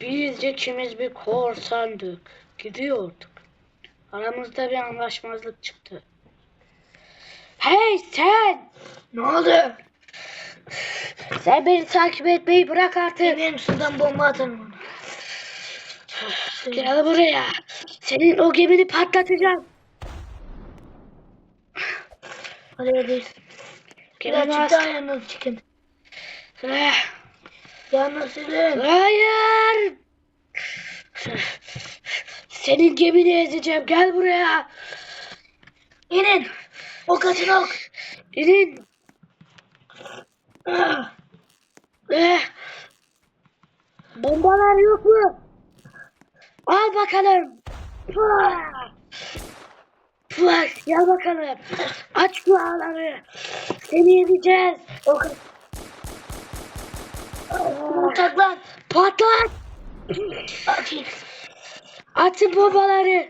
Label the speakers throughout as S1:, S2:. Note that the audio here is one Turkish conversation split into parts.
S1: Biz ikimiz bir korsandık. Gidiyorduk. Aramızda bir anlaşmazlık çıktı. Hey sen!
S2: Ne oldu?
S1: Sen beni takip etmeyi bırak artık.
S2: Benim sudan bomba atarım ona.
S1: Gel buraya. Senin o gemini patlatacağım.
S2: Hadi hadi.
S1: Gemini
S2: Birazcık daha yalnız çıkın. Yalnız sürün.
S1: Hayır. Senin gemini ezeceğim. Gel buraya.
S2: İnin. O kaçın ok.
S1: İnin.
S2: Ah,
S1: Eh. Bombalar yok mu? Al bakalım. Pua! Gel bakalım. Aç şu ağları. Seni yeneceğiz.
S2: O kaç. Saklan.
S1: Patlat. Atın bombaları.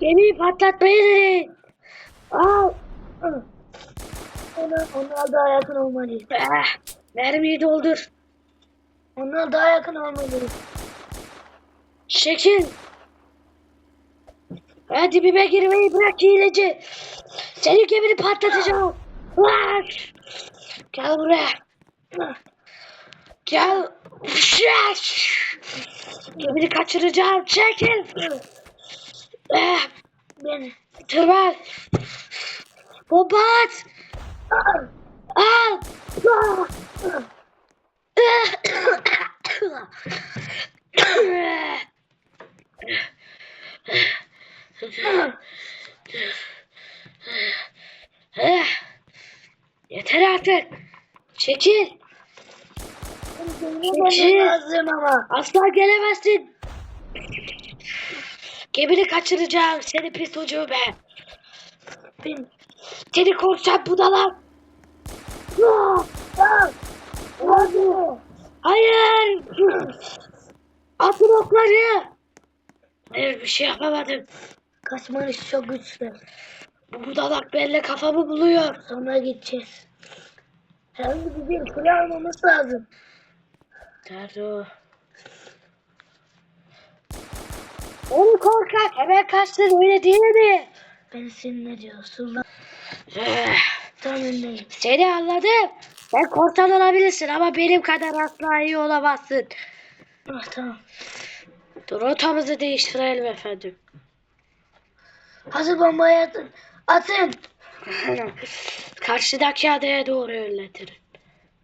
S1: Gemiyi patlatmayı deneyin. Al.
S2: Ona, onlar daha yakın olmalıyız.
S1: Eh, mermiyi doldur.
S2: Onlar daha yakın olmalıyız.
S1: Şekil. Hadi dibime girmeyi bırak hileci. Senin gemini patlatacağım. Lan! Gel buraya. Gel. Gemini kaçıracağım. Çekil. Eh,
S2: Beni.
S1: Tırman. Bomba at. Al. Yeter artık. Çekil.
S2: Benim lazım ama.
S1: Asla gelemezsin. Gemini kaçıracağım. Seni pis ucube.
S2: Bin.
S1: Seni korsan budala. Hayır. Atın okları. Hayır bir şey yapamadım.
S2: Kaçmanız çok güçlü.
S1: Bu budalak benimle kafamı buluyor.
S2: Sonra gideceğiz. De bizim kule almamız lazım.
S1: Nerede o? Onu korkak hemen kaçtın öyle değil mi?
S2: Ben seninle diyor. Sultan
S1: Eh,
S2: tam önündeyim.
S1: Seni anladım. Sen korsan olabilirsin ama benim kadar asla iyi olamazsın.
S2: Ah tamam.
S1: Dur rotamızı değiştirelim efendim.
S2: Hazır bombayı atın. Atın.
S1: Karşıdaki adaya doğru yönlendirin.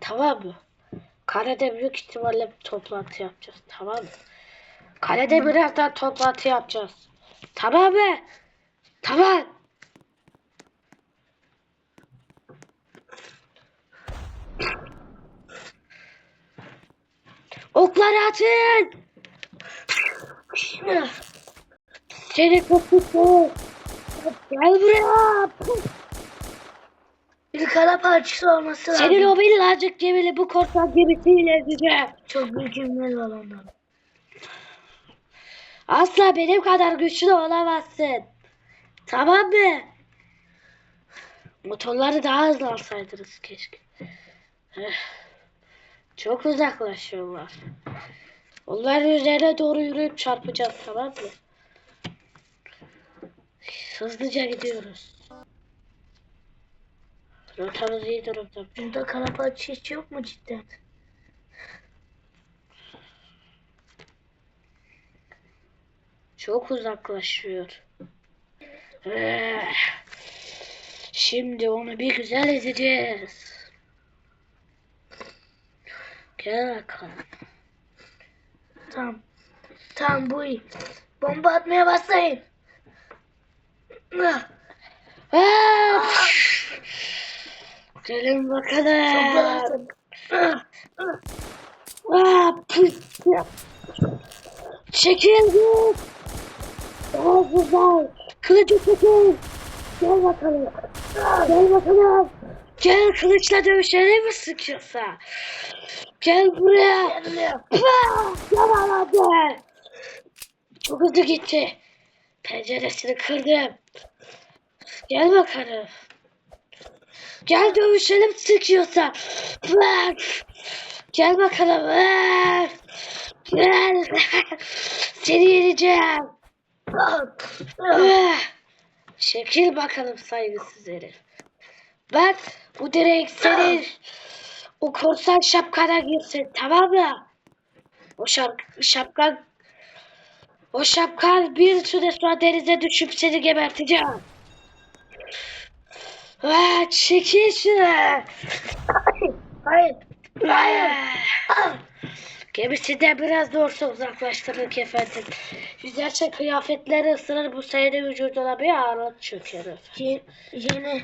S1: Tamam mı? Kalede büyük ihtimalle toplantı yapacağız. Tamam mı? Kalede birazdan toplantı yapacağız. Tamam mı? Tamam. Okları atın. Seni kokuttu. Gel buraya.
S2: Bir kara parçası olması lazım.
S1: Senin o minnacık gemili bu korsan gemisiyle ezeceğim.
S2: Çok mükemmel var ondan.
S1: Asla benim kadar güçlü olamazsın. Tamam mı? Motorları daha hızlı alsaydınız keşke. Eh, Çok uzaklaşıyorlar. Onların üzerine doğru yürüyüp çarpacağız tamam mı? Hızlıca gidiyoruz. Rotamız iyi durumda.
S2: Burada kara parçası hiç yok mu cidden?
S1: Çok uzaklaşıyor. Eh, Şimdi onu bir güzel ezeceğiz. Gel bakalım.
S2: Tamam. Tamam bu iyi. Bomba atmaya başlayın. Ah,
S1: Ah! Gelin bakalım.
S2: lazım. Ah.
S1: Çekil git. Daha güzel. Kılıcı çekil. Gel bakalım. Gel bakalım. Gel kılıçla dövüşene mi sıkıyorsa? Gel buraya. Yavaladı. Çok hızlı gitti. Penceresini kırdım. Gel bakalım. Gel dövüşelim sıkıyorsa. Gel bakalım. Gel. Seni yeneceğim. Çekil bakalım saygısız herif. Bak bu direkt senin o korsan şapkana girsin tamam mı? O şap şapkan o şapkan bir süre sonra denize düşüp seni geberteceğim. Ah, çekil şunu.
S2: Hayır. Hayır.
S1: Gemisinden biraz da olsa uzaklaştırdık efendim. Güzelce kıyafetleri ısırır bu sayede vücuduna bir ağırlık çöker efendim.
S2: Ye- yeni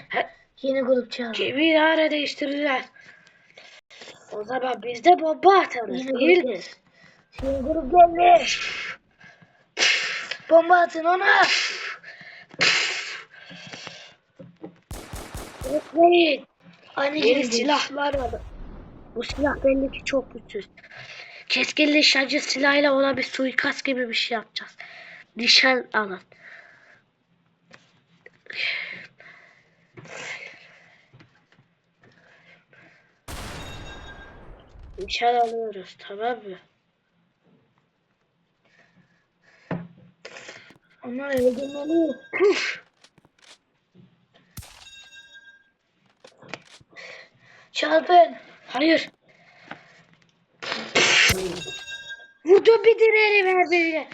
S2: yeni grup çağırdı.
S1: Gemiyi ara değiştirirler. O zaman biz de bomba atarız
S2: Yine
S1: değil mi?
S2: Yeni grup geldi. Bomba atın ona.
S1: Unutmayın.
S2: Aynı
S1: Yeni silahlar var. Bu silah belli ki çok güçsüz. Keskin nişancı silahıyla ona bir suikast gibi bir şey yapacağız. Nişan alın. Nişan alıyoruz tamam mı?
S2: Onlar eve gelmeli. Çarpın.
S1: Hayır. Vurdu bir direğini verdi.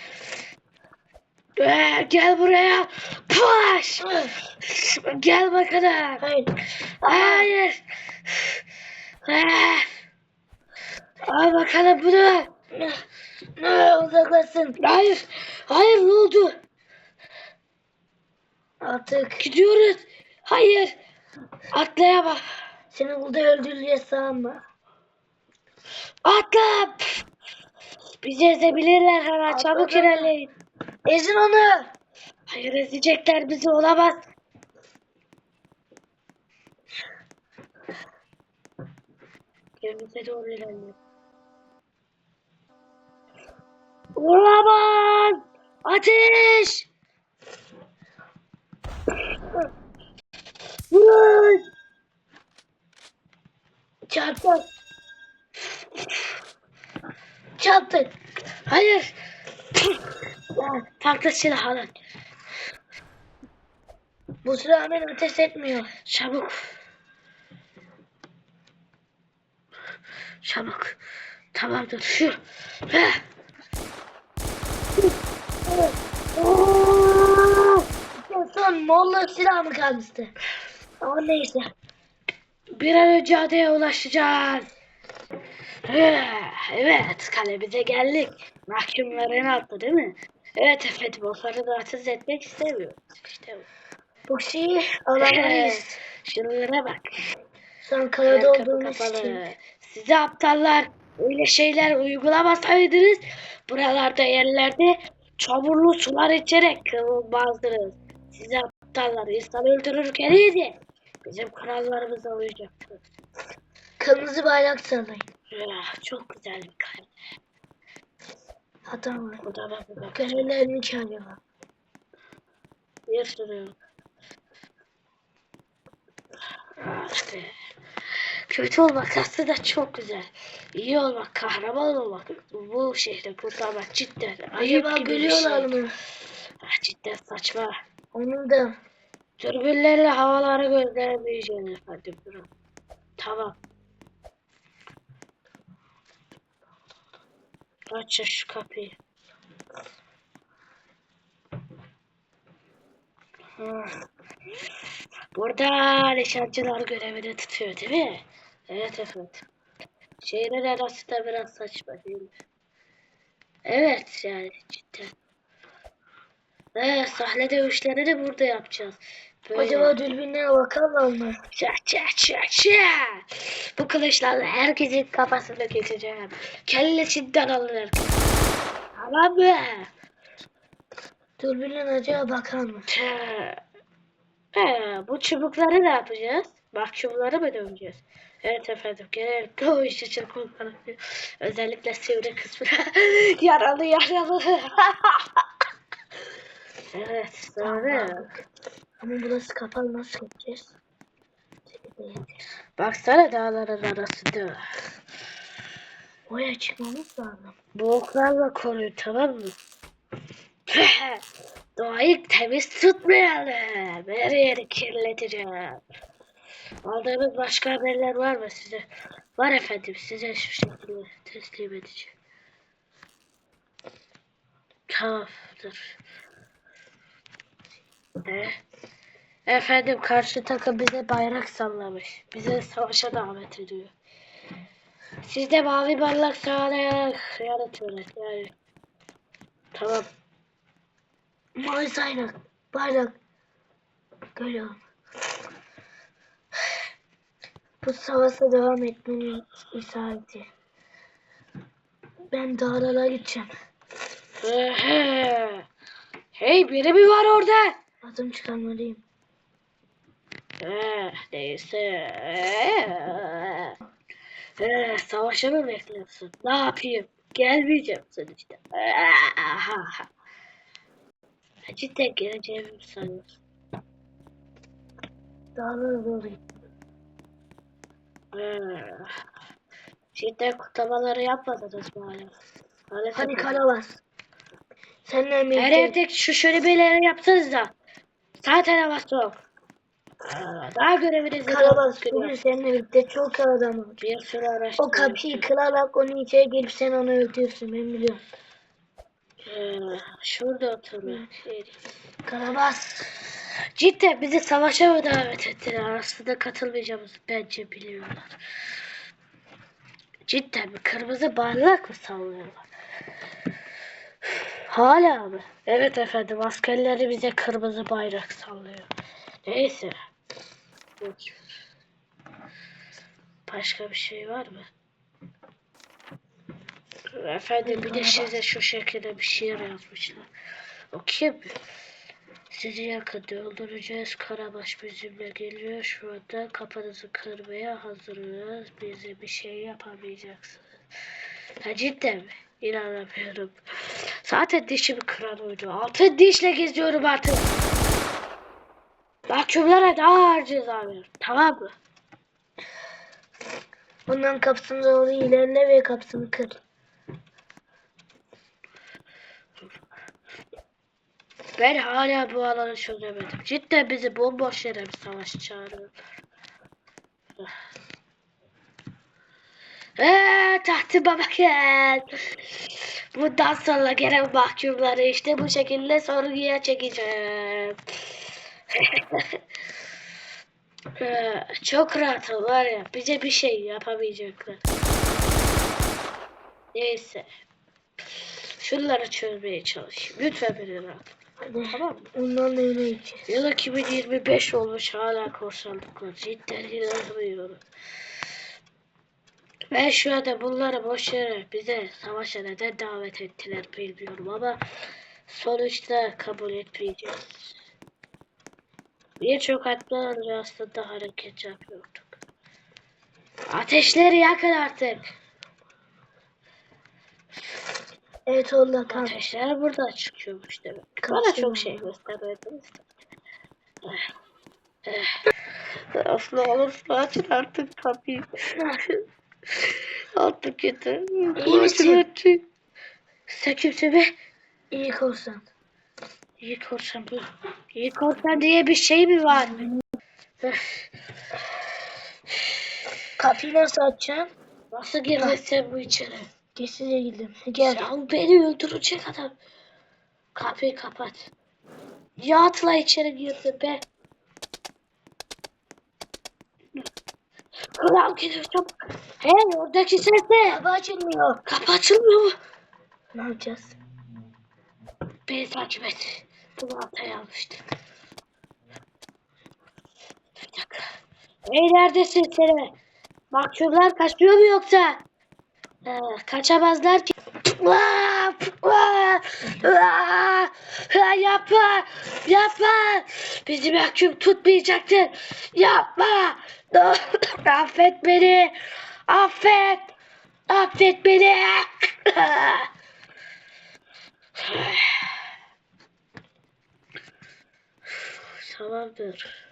S1: Ee, gel buraya. Push. Gel bakalım.
S2: Hayır.
S1: Hayır. Ah. Al bakalım bunu.
S2: Ne uzaklaşsın.
S1: Hayır. Hayır ne oldu?
S2: Artık
S1: Gidiyoruz. Hayır. Atlayamam.
S2: Seni burada öldüreceğiz tamam mı?
S1: Atla. Bizi ezebilirler hemen. Çabuk
S2: Atladım.
S1: ilerleyin.
S2: Ezin onu.
S1: Hayır ezecekler bizi olamaz. Gemimize doğru ilerliyor. Olamaz! Ateş! Vurun!
S2: Çarpın. Çarptın.
S1: Hayır! Farklı silah alın.
S2: Bu sıra hemen ateş etmiyor.
S1: Çabuk. Çabuk. Tamamdır şu. Heh.
S2: Son Molla silah mı kalmıştı? Ama neyse.
S1: Bir an önce adaya ulaşacağız. Evet, kalemize geldik. Mahkumların altı değil mi? Evet efendim, onları rahatsız etmek istemiyoruz. İşte bu.
S2: Bu şeyi alamayız.
S1: Şunlara bak. Her
S2: karada
S1: kapalı.
S2: için.
S1: Size aptallar öyle şeyler uygulamasaydınız buralarda yerlerde çamurlu sular içerek kırılmazdınız. Size aptallar insan öldürürken iyiydi. Bizim kurallarımıza uyacaktı.
S2: Kırmızı bayrak sallayın.
S1: Ah, çok güzel bir kalem.
S2: Hatta mı?
S1: O da bak bak.
S2: Görevlerini çağırıyorlar.
S1: Bir sürü. Ah be. Kötü olmak aslında çok güzel. İyi olmak, kahraman olmak, bu şehri kurtarmak cidden ayıp
S2: Acaba
S1: gibi bir
S2: görüyorlar
S1: şey.
S2: mı?
S1: Ah, cidden saçma.
S2: Onun da
S1: Türbüllerle havaları göndermeyeceğim efendim. Durun. Tamam. Aç şu kapıyı. Burada nişancılar görevini tutuyor değil mi? Evet efendim. Şehrin arası da biraz saçma değil mi? Evet yani cidden. Evet sahne dövüşlerini burada yapacağız.
S2: Acaba dürbünlere bakarlar mı?
S1: Ça ça ça ça. Bu kılıçlarla herkesin kafasını keseceğim. Kellesinden alır. Tamam mı?
S2: Dürbünler acaba bakar mı?
S1: He, bu çubukları ne yapacağız? Mahkumları mı döveceğiz? Evet efendim genellikle o iş için. Özellikle sivri kısmı. yaralı yaralı. evet sonra.
S2: Ama burası kapalı nasıl yapacağız?
S1: Baksana dağların arasında.
S2: Oraya çıkmamız lazım.
S1: Bu oklarla koruyun tamam mı? Doğayı temiz tutmayalım. Her yeri kirleteceğim. Aldığınız başka haberler var mı size? Var efendim size şu şekilde teslim edeceğim. Tamamdır. Efendim karşı takım bize bayrak sallamış. Bize savaşa davet ediyor. Siz de mavi barlak sağlayarak yaratıyorlar yani. Tamam.
S2: Mavi bayrak. Bayrak. Görüyorum. Bu savaşa devam etmenin işareti. Ben dağlara gideceğim.
S1: Hey biri mi var orada?
S2: Adım çıkarmalıyım.
S1: Eh, neyse. Eh, eh, savaşa mı bekliyorsun? Ne yapayım? Gelmeyeceğim sonuçta. Eh, Cidden geleceğimi mi sanıyorsun?
S2: Doğru git.
S1: Eh, Cidden kutlamaları yapmadınız mı hala?
S2: Hadi
S1: yok.
S2: Karabas. Seninle
S1: Her evde şu şöyle bir yapsanız da. Hava soğuk. Aa, Daha görevinizi
S2: Karabas
S1: görüyorum.
S2: bugün seninle birlikte çok adam var.
S1: Bir sürü araştırma.
S2: O kapıyı kırarak onu içeri gelip sen onu öldürürsün ben biliyorum.
S1: Ee, şurada oturuyor. Şey.
S2: Karabas.
S1: Cidden bizi savaşa mı davet ettiler? Aslında katılmayacağımızı bence biliyorlar. Cidden mi? Kırmızı bardak mı sallıyorlar? Hala mı? Evet efendim askerleri bize kırmızı bayrak sallıyor. Neyse. Başka bir şey var mı? Efendim bir de size şu şekilde bir şiir yazmışlar. Okuyayım mı? Sizi yakında öldüreceğiz. Karabaş bizimle geliyor. Şu anda kafanızı kırmaya hazırız. Bize bir şey yapamayacaksınız. Ha cidden mi? İnanamıyorum. Zaten dişimi kıran oydu. Altın dişle geziyorum artık. Mahkumlara daha ağır ceza ver. Tamam mı?
S2: Ondan kapısına doğru ilerle ve kapısını kır.
S1: Ben hala bu alanı çözemedim. Cidden bizi bomboş yere bir savaş çağırıyor. Eee tahtıma bakın. Bundan sonra gelen mahkumları işte bu şekilde sorguya çekeceğim. Çok rahatım var ya. Bize bir şey yapamayacaklar. Neyse. Şunları çözmeye çalışayım. Lütfen beni rahat. Tamam?
S2: Ondan da yemeği içeceğiz.
S1: Yıl 2025 olmuş hala korsanlıklar. Cidden inanmıyorum. Ben şu anda bunları boş yere bize savaşa neden davet ettiler bilmiyorum ama sonuçta kabul etmeyeceğiz. Birçok önce aslında hareket yapıyorduk. Ateşleri yakın artık.
S2: Evet oğlum kal.
S1: Ateşler burada çıkıyormuş demek. Bana çok şey göstermediniz. Aslında olursa açın artık kapıyı. Artık kötü.
S2: İyi misin?
S1: Sen kimsin be?
S2: İyi korsan.
S1: İyi korsan bu. İyi korsan diye bir şey mi var?
S2: Kapıyı nasıl açacaksın?
S1: Nasıl girdin sen bu içeri?
S2: Geçici girdim. Gel.
S1: Ya beni öldürecek adam. Kapıyı kapat. Ya atla içeri girdi be. Kral geliyor çabuk. Hey oradaki ses ne?
S2: Kapı açılmıyor.
S1: Kapı açılmıyor mu?
S2: Ne yapacağız?
S1: Beni takip et. Hataya almıştık. Bir dakika. Hey neredesin seni? Mahkumlar kaçmıyor mu yoksa? Ee, kaçamazlar ki. Aa, aa, yapma! Yapma! Bizi mahkum tutmayacaktın. Yapma! Affet beni! Affet! Affet beni! Tamamdır.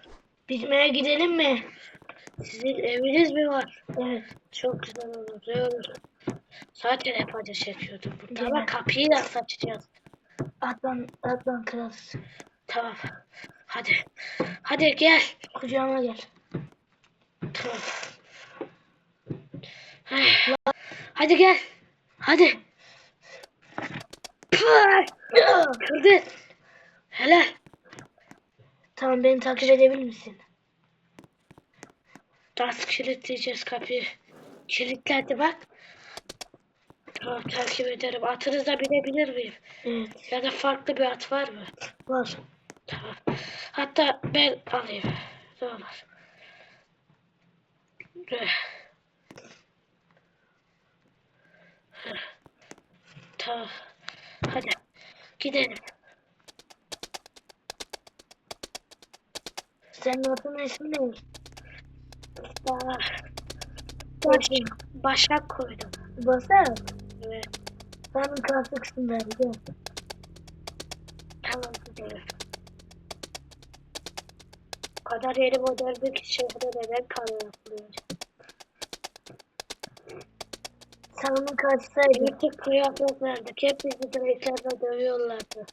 S2: Bizim eve gidelim mi?
S1: Sizin eviniz mi var?
S2: Evet.
S1: Çok güzel olur. Ne olur. Zaten hep
S2: Değil
S1: ama
S2: mi?
S1: kapıyı nasıl açacağız?
S2: Atlan, atlan kral.
S1: Tamam. Hadi. Hadi gel.
S2: Kucağıma gel.
S1: Tamam. Hadi gel. Hadi. Kırdı. Helal.
S2: Tamam beni takip edebilir misin?
S1: Nasıl kilitleyeceğiz kapıyı? Kilitlendi bak. Tamam takip ederim. Atınıza binebilir miyim?
S2: Evet.
S1: Ya da farklı bir at var mı?
S2: Var.
S1: Tamam. Hatta ben alayım. Ne olur. Tamam. Hadi. Gidelim.
S2: Senin adının ismi ne?
S1: Başak koydum.
S2: Basar.
S1: Evet.
S2: Sen kalkıksın der. Gel.
S1: Tamam gidelim. Bu kadar yeni model bir şehre neden kar yapılıyor?
S2: Sen onun karşısıydın.
S1: Artık kıyafet verdik. Hep bizi direklerle dövüyorlardı.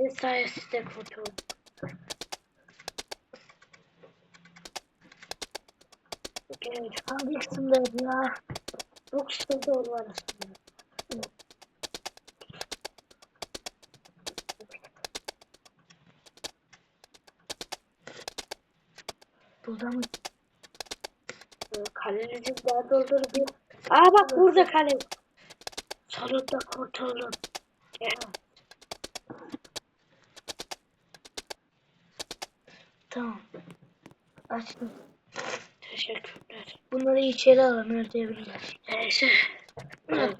S1: Ve sayesinde kurtulduk. Evet.
S2: Hangi kısımdaydı ya?
S1: Bu kısımda onun
S2: Burada mı?
S1: Kalenizin nerede olduğunu. Aa bak burada kale. Sonunda kurtuldum. Gel.
S2: Tamam. Açtım.
S1: Teşekkürler.
S2: Bunları içeri alın öldürebilirler.
S1: Neyse. Evet.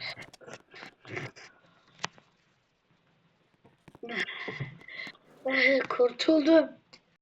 S1: Kurtuldum.